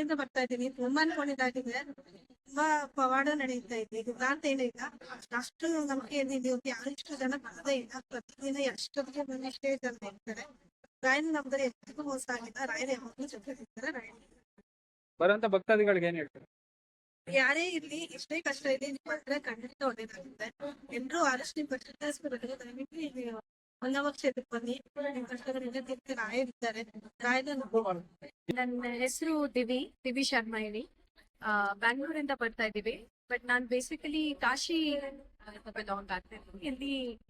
ಹಿಂದಿಂದ ಬರ್ತಾ ಇದ್ದೀನಿ. ತುಂಬಾ ಅನ್ಕೊಂಡಿದ್ದಾಗಿದೆ ತುಂಬಾ ಪವಾಡ ನಡೀತಾ ಇದೆ. ಇದು ಅಂತ ಏನಿಲ್ಲ ಅಷ್ಟು ನಂಬಿಕೆ ಏನಿದೆ ಯಾರು ಇಷ್ಟು ಜನ ಬರದೇ ಇಲ್ಲ. ಪ್ರತಿದಿನ ಎಷ್ಟೊತ್ತಿಗೆ ಬಂದು ಎಷ್ಟೇ ಜನ ಇರ್ತಾರೆ ರಾಯನ ನಮ್ದ್ರೆ ಎಷ್ಟಕ್ಕೂ ಮೋಸ ಆಗಿಲ್ಲ. ರಾಯನ ಯಾವಾಗ್ಲೂ ಜೊತೆ ಇರ್ತಾರೆ. ರಾಯನ ಬರುವಂತ ಭಕ್ತಾದಿಗಳಿಗೆ ಏನ್ ಹೇಳ್ತಾರೆ? ಯಾರೇ ಇರ್ಲಿ ಎಷ್ಟೇ ಕಷ್ಟ ಇದೆ ನಿಮ್ಮ ಹತ್ರ ಖಂಡಿತ ಒಳ್ಳೇದಾಗುತ್ತೆ. ಎಲ್ರು ಆದಷ್ಟು ನಿಮ್ ಬರೋದು ದಯವಿಟ್ಟು ಇಲ್ಲಿ ನನ್ನ ಹೆಸರು ದಿವಿ ದಿವಿ ಶರ್ಮಾ ಹೇಳಿ. ಬ್ಯಾಂಗ್ಳೂರಿಂದ ಬರ್ತಾ ಇದ್ದೀವಿ. ಬಟ್ ನಾನು ಬೇಸಿಕಲಿ ಕಾಶಿ ಬಿಲಾಂಗ್ ಆಗ್ತೀನಿ ಇಲ್ಲಿ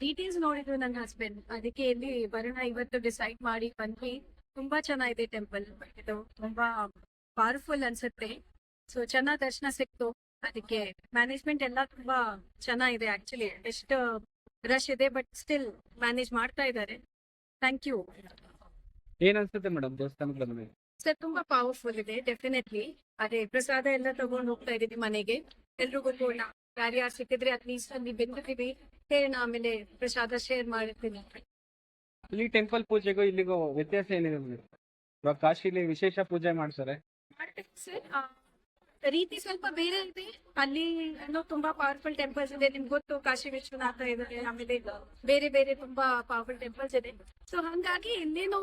ಡೀಟೇಲ್ಸ್ ನೋಡಿದ್ರು ನನ್ನ ಹಸ್ಬೆಂಡ್ ಅದಕ್ಕೆ ಇಲ್ಲಿ ಬರೋಣ ಇವತ್ತು ಡಿಸೈಡ್ ಮಾಡಿ ಬಂದ್ವಿ. ತುಂಬಾ ಚೆನ್ನಾಗಿದೆ ಟೆಂಪಲ್ ಇದು ತುಂಬಾ ಪವರ್ಫುಲ್ ಅನ್ಸುತ್ತೆ. ಸೊ ಚೆನ್ನಾಗಿ ದರ್ಶನ ಸಿಕ್ತು. ಅದಕ್ಕೆ ಮ್ಯಾನೇಜ್ಮೆಂಟ್ ಎಲ್ಲ ತುಂಬಾ ಚೆನ್ನಾಗಿದೆ ಆಕ್ಚುಲಿ ಎಷ್ಟು ರಶ್ ಇದೆ ಬಟ್ ಸ್ಟಿಲ್ ಮ್ಯಾನೇಜ್ ಮಾಡ್ತಾ ಇದ್ದಾರೆ. ಥ್ಯಾಂಕ್ ಯು ಏನ್ ಅನ್ಸುತ್ತೆ ಮೇಡಮ್ ದೇವಸ್ಥಾನಗಳ ಮೇಲೆ ಸರ್ ತುಂಬಾ ಪವರ್ಫುಲ್ ಇದೆ ಡೆಫಿನೆಟ್ಲಿ ಅದೇ ಪ್ರಸಾದ ಎಲ್ಲ ತಗೊಂಡು ಹೋಗ್ತಾ ಇದೀವಿ ಮನೆಗೆ. ಎಲ್ರಿಗೂ ಕೂಡ. ಯಾರ್ಯಾರು ಸಿಕ್ಕಿದ್ರೆ ಅಟ್ಲೀಸ್ಟ್ ಅಲ್ಲಿ ಬೆಂದಿದ್ದೀವಿ. ಹೇಳೋಣ ಆಮೇಲೆ ಪ್ರಸಾದ ಶೇರ್ ಮಾಡಿರ್ತೀನಿ ಇಲ್ಲಿ ಟೆಂಪಲ್ ಪೂಜೆಗೂ ಇಲ್ಲಿಗೂ ವ್ಯತ್ಯಾಸ ಏನಿದೆ ಮೇಡಮ್ ಇವಾಗ ಕಾಶಿಲಿ ವಿಶೇಷ ಪೂಜೆ ಮಾಡ್ತಾರೆ ಮಾಡ್ತೀವಿ ಸರ್ ರೀತಿ ಸ್ವಲ್ಪ ಬೇರೆ ಇದೆ. ಅಲ್ಲಿ ಏನೋ ತುಂಬಾ ಪವರ್ಫುಲ್ ಟೆಂಪಲ್ಸ್ ಇದೆ. ನಿಮ್ಗೆ ಗೊತ್ತು ಕಾಶಿ ವಿಶ್ವನಾಥ ಇದೆ ಆಮೇಲೆ ಬೇರೆ ಬೇರೆ ತುಂಬಾ ಪವರ್ಫುಲ್ ಟೆಂಪಲ್ಸ್ ಇದೆ. ಸೊ ಹಂಗಾಗಿ ಇನ್ನೇನು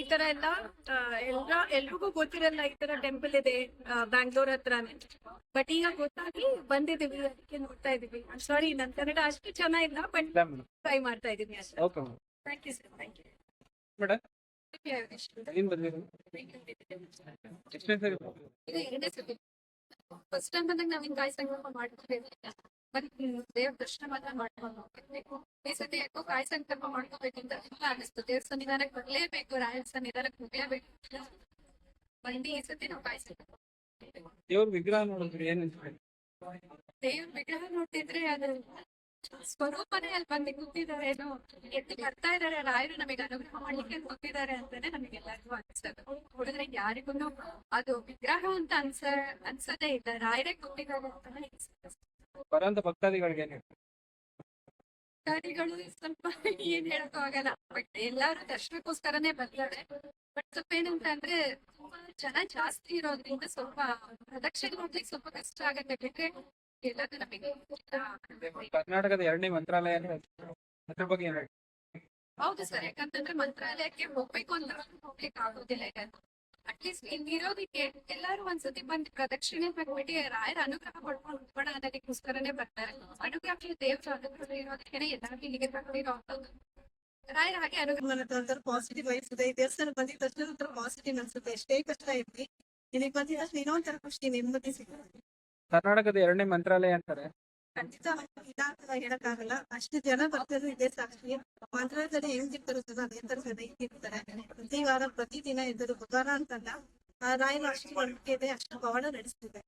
ಈ ತರ ಎಲ್ಲ ಎಲ್ಲ ಎಲ್ರಿಗೂ ಗೊತ್ತಿರಲ್ಲ ಈ ತರ ಟೆಂಪಲ್ ಇದೆ ಬ್ಯಾಂಗ್ಳೂರ್ ಹತ್ರನೇ. ಬಟ್ ಈಗ ಗೊತ್ತಾಗಿ ಬಂದಿದೀವಿ ಅದಕ್ಕೆ ನೋಡ್ತಾ ಇದೀವಿ. ಸಾರಿ ನನ್ ಕನ್ನಡ ಅಷ್ಟು ಚೆನ್ನಾಗಿಲ್ಲ ಬಟ್ ಟ್ರೈ ಮಾಡ್ತಾ ಇದೀನಿ ಅಷ್ಟೇ. Thank you sir thank you ಏನ್ ಎಷ್ಟನೇ ಸರಿ ಇದು ಎರಡನೇ ಸತಿ ಫಸ್ಟ್ ಟೈಮ್ ಬಂದಾಗ ಹಿಂಗ್ ಕಾಯಿ ಸಂಗಮ ಮಾಡ್ಕೊಂಡಿಲ್ಲ ಬರೀ ದೇವ್ರ ದರ್ಶನ ಮಾತ್ರ ಮಾಡ್ಕೊಂಡು ಹೋಗ್ಬೇಕು. ಈ ಸತಿ ಯಾಕೋ ಕಾಯಿ ಸಂಕಲ್ಪ ಮಾಡ್ಕೋಬೇಕಂತ ತುಂಬಾ ಅನಿಸ್ತು. ದೇವ್ರ ಸನ್ನಿಧಾನಕ್ಕೆ ಬರ್ಲೇಬೇಕು ರಾಯರ ಸನ್ನಿಧಾನಕ್ಕೆ ಹೋಗ್ಲೇಬೇಕು ಬಂದಿ ಈ ಸತಿ ನಾವು ಕಾಯಿ ಸಂಕಲ್ಪ ದೇವ್ರ ವಿಗ್ರಹ ನೋಡಿದ್ರೆ ಏನ್ ದೇವ್ರ ವಿಗ್ರಹ ನೋಡ್ತಿದ್ರೆ ಅದು ಸ್ವರೂಪನೇ ಅಲ್ಲಿ ಬಂದು ಕೂತಿದ್ದಾರೆ ಏನೋ ಎತ್ತಿ ಬರ್ತಾ ಇದಾರೆ ರಾಯರು ನಮಗೆ ಅನುಗ್ರಹ ಮಾಡ್ಲಿಕ್ಕೆ ಕೂತಿದ್ದಾರೆ ಅಂತಾನೆ ನಮಗೆಲ್ಲರಿಗೂ ಅನ್ಸೋದು ನೋಡಿದ್ರೆ ಯಾರಿಗೂ ಅದು ವಿಗ್ರಹ ಅಂತ ಅನ್ಸ ಅನ್ಸದೇ ಇಲ್ಲ ರಾಯರೇ ಕೂತಿದ್ದಾರೆ ಅಂತಾನೆ ಭಕ್ತಾದಿಗಳಿಗೆ ಭಕ್ತಾದಿಗಳು ಸ್ವಲ್ಪ ಏನ್ ಹೇಳಕ್ ಆಗಲ್ಲ ಬಟ್ ಎಲ್ಲಾರು ದರ್ಶನಕ್ಕೋಸ್ಕರನೇ ಬರ್ತಾರೆ ಬಟ್ ಸ್ವಲ್ಪ ಏನಂತ ಅಂದ್ರೆ ತುಂಬಾ ಜನ ಜಾಸ್ತಿ ಇರೋದ್ರಿಂದ ಸ್ವಲ್ಪ ಪ್ರದಕ್ಷಿಣೆ ಮಾಡ್ಲಿಕ್ಕೆ ಸ್ವಲ್ಪ ಕಷ್ಟ ಆಗತ್ತೆ. ಬಿಟ್ರೆ ಎಲ್ಲದೂ ನಮಗೆ ಕರ್ನಾಟಕದ ಎರಡನೇ ಮಂತ್ರಾಲಯ ಅಂತ ಅದ್ರ ಬಗ್ಗೆ ಏನ್ ಹೇಳ್ತಾರೆ? ಹೌದು ಸರ್ ಯಾಕಂತಂದ್ರೆ ಮಂತ್ರಾಲಯಕ್ಕೆ ಹೋಗ್ಬೇಕು ಅಂದ್ರೆ ಹೋಗ್ಲಿಕ್ಕೆ ಆಗೋದಿಲ್ಲ ಈಗ. ಅಟ್ಲೀಸ್ಟ್ ಇಲ್ಲಿರೋದಕ್ಕೆ ಎಲ್ಲಾರು ಒಂದ್ಸತಿ ಬಂದು ಪ್ರದಕ್ಷಿಣೆ ಮಾಡ್ಬಿಟ್ಟು ರಾಯರ ಅನುಗ್ರಹ ಪಡ್ಕೊಂಡು ಬಡ ಅದಕ್ಕೋಸ್ಕರನೇ ಬರ್ತಾರೆ. ಅನುಗ್ರಹ ದೇವರ ಅನುಗ್ರಹ ಇರೋದಕ್ಕೆ ಎಲ್ಲರಿಗೂ ಇಲ್ಲಿಗೆ ತಗೊಂಡಿರೋ ರಾಯರ ಹಾಗೆ ಅನುಗ್ರಹ ಒಂಥರ ಪಾಸಿಟಿವ್ ವೈಸ್ ಇದೆ. ಈ ದೇವಸ್ಥಾನ ಬಂದಿದ ತಕ್ಷಣ ಒಂಥರ ಪಾಸಿಟಿವ್ ಅನ್ಸುತ್ತೆ. ಎಷ್ಟೇ ಕಷ್ಟ ಇರ್ಲಿ ಇಲ್ಲಿಗೆ ಬಂದಿದ ತಕ್ಷಣ ಏನೋ ಒಂಥರ ಖುಷಿ ನೆಮ್ಮದಿ ಸಿಗುತ್ತೆ. ಕರ್ನಾಟಕದ ಎರಡನೇ ಮಂತ್ರಾಲಯ ಅಂತಾರೆ. ಖಂಡಿತ ಇಲ್ಲ ಅಂತ ಹೇಳಕ್ಕಾಗಲ್ಲ ಅಷ್ಟು ಜನ ಬರ್ತಾರೆ, ಇದೆ ಸಾಕ್ಷಿ ಮಂತ್ರಾಲಯದಲ್ಲಿ ಹೆಂಗಿರ್ತಾರೋ ಜನ ಅದೇ ತರ ಜನ ಇರ್ತಾರೆ ಪ್ರತಿ ವಾರ, ಪ್ರತಿ ದಿನ ಇದ್ದರು ಬುಧವಾರ ಅಂತಲ್ಲ ರಾಯನ ಅಷ್ಟು ನಂಬಿಕೆ ಇದೆ ಅಷ್ಟು ಪವಾಡ ನಡೆಸ್ತಿದೆ.